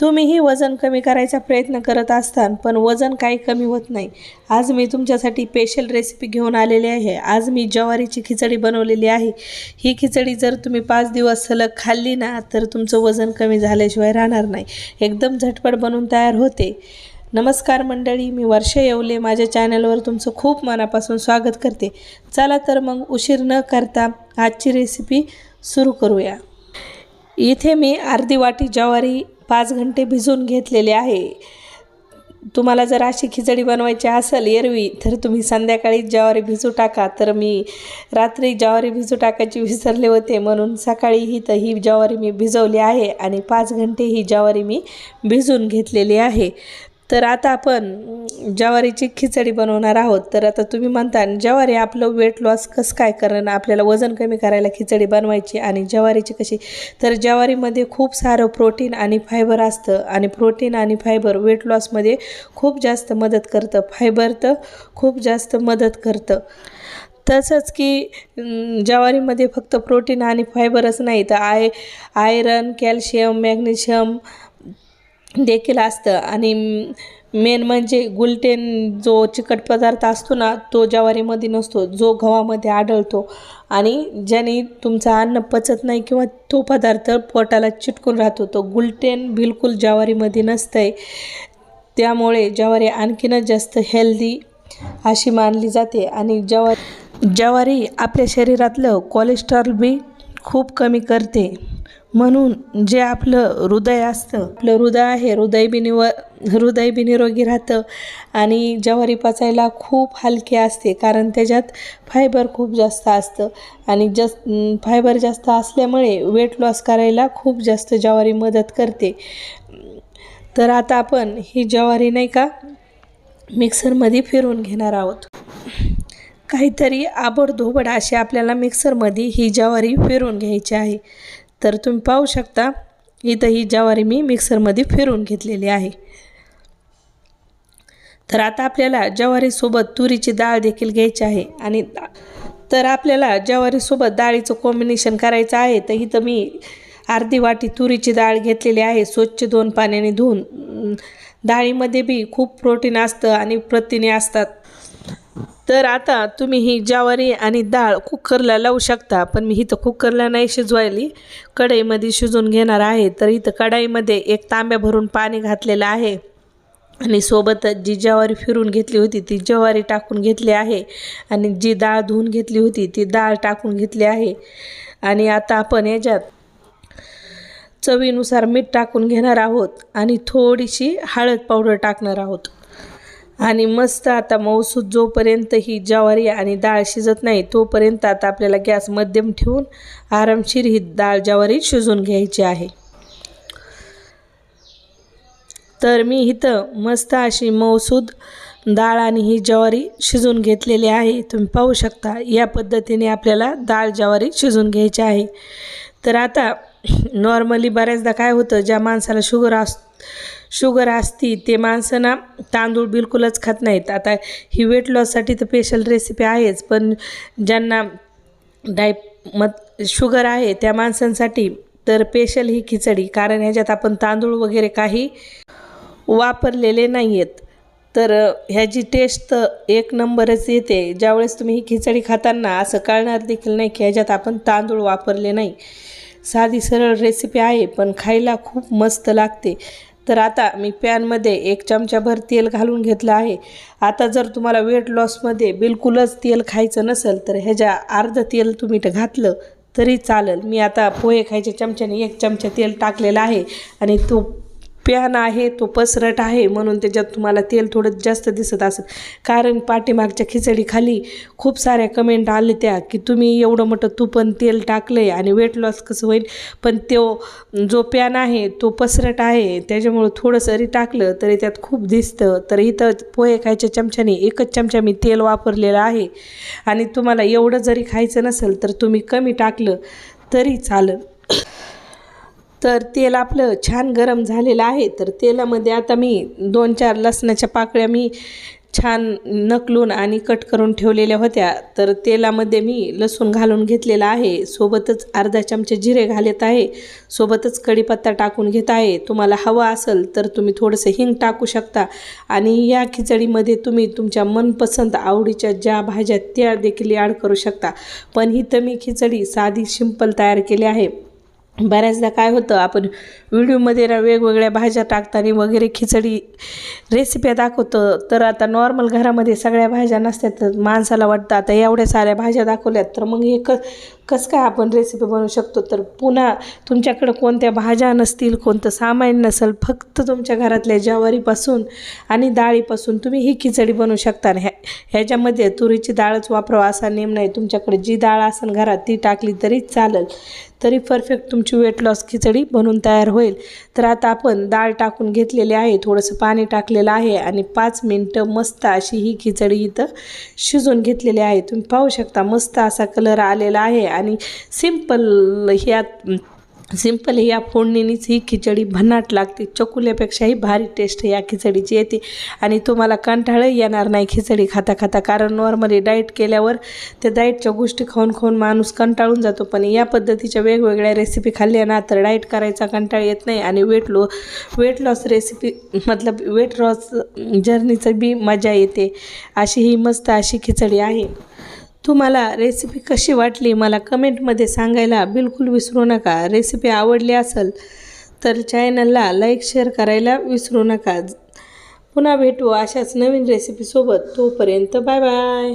तुम्हीही वजन कमी करायचा प्रयत्न करत असताल पण वजन काही कमी होत नाही. आज मी तुमच्यासाठी स्पेशल रेसिपी घेऊन आलेली आहे. आज मी ज्वारीची खिचडी बनवलेली आहे. ही खिचडी जर तुम्ही पाच दिवस सलग खाल्ली ना तर तुमचं वजन कमी झाल्याशिवाय राहणार नाही. एकदम झटपट बनवून तयार होते. नमस्कार मंडळी मी वर्ष येवले. माझ्या चॅनलवर तुमचं खूप मनापासून स्वागत करते. चला तर मग उशीर न करता आजची रेसिपी सुरू करूया. इथे मी अर्धी वाटी ज्वारी पाच घंटे भिजवून घेतलेले आहे. तुम्हाला जर अशी खिचडी बनवायची असेल एरवी तर तुम्ही संध्याकाळी ज्वारी भिजू टाका. तर मी रात्री ज्वारी भिजू टाकायची विसरले होते म्हणून सकाळी ही तर ही ज्वारी मी भिजवली आहे आणि पाच घंटे ही ज्वारी मी भिजून घेतलेली आहे. तर आता आपण ज्वारीची खिचडी बनवणार आहोत. तर आता तुम्ही म्हणता ज्वारी आपलं वेट लॉस कसं काय करणं आपल्याला वजन कमी करायला खिचडी बनवायची आणि ज्वारीची कशी? तर ज्वारीमध्ये खूप सारं प्रोटीन आणि फायबर असतं आणि प्रोटीन आणि फायबर वेट लॉसमध्ये खूप जास्त मदत करतं. फायबर तर खूप जास्त मदत करतं. तसंच की ज्वारीमध्ये फक्त प्रोटीन आणि फायबरच नाही तर आय आयरन कॅल्शियम मॅग्नेशियम देखील असतं. आणि मेन म्हणजे गुलटेन जो चिकट पदार्थ असतो ना तो ज्वारीमध्ये नसतो जो गव्हामध्ये आढळतो. आणि ज्याने तुमचं अन्न पचत नाही किंवा तो पदार्थ पोटाला चिटकून राहतो तो गुलटेन बिलकुल ज्वारीमध्ये नसतं आहे त्यामुळे ज्वारी आणखीनच जास्त हेल्दी अशी मानली जाते. आणि ज्वारी ज्वारी आपल्या शरीरातलं कोलेस्ट्रॉल बी खूप कमी करते. म्हणून जे आपलं हृदय असतं आपलं हृदय आहे हृदय बी निव हृदय बी निरोगी राहतं आणि ज्वारी पचायला खूप हलके असते कारण त्याच्यात फायबर खूप जास्त असतं आणि जस फायबर जास्त असल्यामुळे वेट लॉस करायला खूप जास्त ज्वारी मदत करते. तर आता आपण ही ज्वारी नाही का मिक्सरमध्ये फिरवून घेणार आहोत. काहीतरी आबडधोबड अशी आपल्याला मिक्सरमध्ये ही ज्वारी फिरून घ्यायची आहे. तर तुम्ही पाहू शकता इथं ही ज्वारी मी मिक्सरमध्ये फिरून घेतलेली आहे. तर आता आपल्याला ज्वारीसोबत तुरीची डाळ देखील घ्यायची आहे आणि तर आपल्याला ज्वारीसोबत डाळीचं कॉम्बिनेशन करायचं आहे. तर इथं मी अर्धी वाटी तुरीची डाळ घेतलेली आहे स्वच्छ दोन पाण्याने धुवून. डाळीमध्ये बी खूप प्रोटीन असतं आणि प्रथिने असतात. तर आता तुम्ही ही ज्वारी आणि डाळ कुकरला लावू शकता पण मी इथं कुकरला नाही शिजवायली. कढईमध्ये शिजवून घेणार आहे. तर इथं कढाईमध्ये एक तांब्या भरून पाणी घातलेलं आहे. आणि सोबतच जी ज्वारी फिरून घेतली होती ती ज्वारी टाकून घेतली आहे. आणि जी डाळ धुवून घेतली होती ती डाळ टाकून घेतली आहे. आणि आता आपण याच्यात चवीनुसार मीठ टाकून घेणार आहोत. आणि थोडीशी हळद पावडर टाकणार आहोत. आणि मस्त आता मऊसूद जोपर्यंत ही ज्वारी आणि डाळ शिजत नाही तोपर्यंत आता आपल्याला गॅस मध्यम ठेवून आरामशीर ही डाळ ज्वारी शिजून घ्यायची आहे. तर मी इथं मस्त अशी मऊसूद डाळ आणि ही ज्वारी शिजून घेतलेली आहे. तुम्ही पाहू शकता या पद्धतीने आपल्याला डाळ ज्वारी शिजून घ्यायची आहे. तर आता नॉर्मली बऱ्याचदा काय होतं ज्या माणसाला शुगर अस शुगर असती ते माणसं ना तांदूळ बिलकुलच खात नाहीत. आता ही वेट लॉससाठी तर स्पेशल रेसिपी आहेच पण ज्यांना डाय मत शुगर आहे त्या माणसांसाठी तर स्पेशल ही खिचडी कारण ह्याच्यात आपण तांदूळ वगैरे काही वापरलेले नाही आहेत तर ह्याची टेस्ट तर एक नंबरच येते. ज्यावेळेस तुम्ही ही खिचडी खाताना असं कळणार देखील नाही की ह्याच्यात आपण तांदूळ वापरले नाही. साधी सरळ रेसिपी आहे पण खायला खूप मस्त लागते. तर आता मी पॅनमध्ये एक चमचाभर तेल घालून घेतलं आहे. आता जर तुम्हाला वेट लॉसमध्ये बिलकुलच तेल खायचं नसेल तर ह्याच्या अर्ध तेल तुम्ही ते घातलं तरी चालेल. मी आता पोहे खायच्या चमच्याने एक चमचा तेल टाकलेला आहे आणि तो पॅन आहे तो पसरट आहे म्हणून त्याच्यात तुम्हाला तेल थोडं जास्त दिसत असेल. कारण पाठीमागच्या खिचडीखाली खूप साऱ्या कमेंट आले त्या की तुम्ही एवढं मोठं तुपन तेल टाकलं आहे आणि वेट लॉस कसं होईल? पण तो जो पॅन आहे तो पसरट आहे. त्याच्यामुळं थोडंसं जरी टाकलं तरी त्यात खूप दिसतं. तर इथं पोहे खायच्या चमच्याने एकच चमचा मी तेल वापरलेलं आहे. आणि तुम्हाला एवढं जरी खायचं नसेल तर तुम्ही कमी टाकलं तरी चालेल. तर तेल आपलं छान गरम झालेलं आहे. तर तेलामध्ये आता मी दोन चार लसणाच्या पाकळ्या मी छान नकलून आणि कट करून ठेवलेल्या होत्या. तर तेलामध्ये मी लसूण घालून घेतलेला आहे. सोबतच अर्धा चमचे जिरे घालत आहे. सोबतच कढीपत्ता टाकून घेत आहे. तुम्हाला हवं असेल तर तुम्ही थोडंसं हिंग टाकू शकता. आणि या खिचडीमध्ये तुम्ही तुमच्या मनपसंत आवडीच्या ज्या भाज्या त्या देखील ॲड करू शकता. पण ही तर मी खिचडी साधी सिंपल तयार केली आहे. बऱ्याचदा काय होतं आपण व्हिडिओमध्ये वेगवेगळ्या भाज्या टाकताना वगैरे खिचडी रेसिप्या दाखवतो. तर आता नॉर्मल घरामध्ये सगळ्या भाज्या नसतात तर माणसाला वाटतं आता एवढ्या साऱ्या भाज्या दाखवल्यात तर मग हे क कसं काय आपण रेसिपी बनवू शकतो? तर पुन्हा तुमच्याकडं कोणत्या भाज्या नसतील कोणतं सामान नसेल फक्त तुमच्या घरातल्या ज्वारीपासून आणि डाळीपासून तुम्ही ही खिचडी बनवू शकता. ह्या ह्याच्यामध्ये तुरीची डाळच वापरावं असा नेम नाही तुमच्याकडे जी डाळ असेल घरात ती टाकली तरी चालेल. तरी परफेक्ट तुमची वेट लॉस खिचडी बनून तयार होईल. तर आता आपण डाळ टाकून घेतलेली आहे थोडंसं पाणी टाकलेलं आहे आणि पाच मिनटं मस्त अशी ही खिचडी इथं शिजवून घेतलेली आहे. तुम्ही पाहू शकता मस्त असा कलर आलेला आहे आणि सिंपल ह्यात सिंपल या फोडणीनीच ही खिचडी भन्नाट लागते. चकुल्यापेक्षाही भारी टेस्ट या खिचडीची. येते. आणि तुम्हाला कंटाळही येणार नाही खिचडी खाता खाता कारण नॉर्मली डाएट केल्यावर त्या डाएटच्या गोष्टी खाऊन खाऊन माणूस कंटाळून जातो. पण या पद्धतीच्या वेगवेगळ्या रेसिपी खाल्ल्या ना तर डाएट करायचा कंटाळ येत नाही. आणि weight low weight loss recipe मतलब वेट लॉस जर्नीचं बी मजा येते. अशी ही मस्त अशी खिचडी आहे. तुम्हाला रेसिपी कशी वाटली मला कमेंटमध्ये सांगायला बिलकुल विसरू नका. रेसिपी आवडली असेल तर चॅनलला लाईक शेअर करायला विसरू नका. पुन्हा भेटू अशाच नवीन रेसिपीसोबत तोपर्यंत बाय बाय